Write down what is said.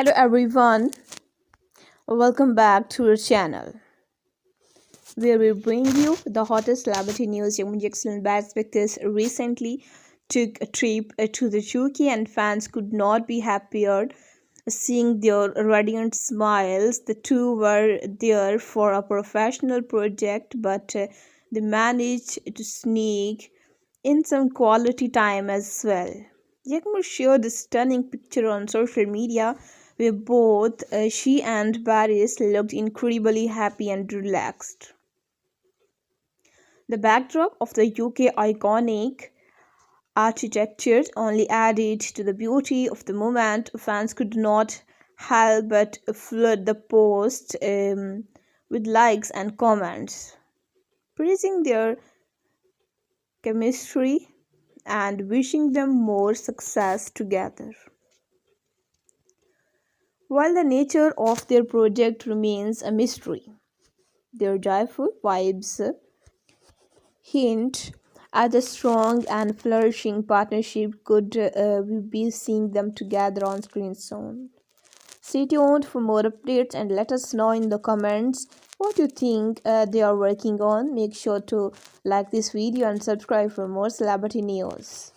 Hello everyone, welcome back to our channel where we bring you the hottest celebrity news. Young excellent best because recently took a trip uh, to the UK and fans could not be happier seeing their radiant smiles. The two were there for a professional project, but uh, they managed to sneak in some quality time as well. Yakmur shared this stunning picture on social media where both uh, she and Paris looked incredibly happy and relaxed. The backdrop of the UK iconic architecture only added to the beauty of the moment. Fans could not help but flood the post um, with likes and comments, praising their chemistry and wishing them more success together. While the nature of their project remains a mystery, their joyful vibes hint at a strong and flourishing partnership. Could uh, we be seeing them together on screen soon? Stay tuned for more updates and let us know in the comments what you think uh, they are working on. Make sure to like this video and subscribe for more celebrity news.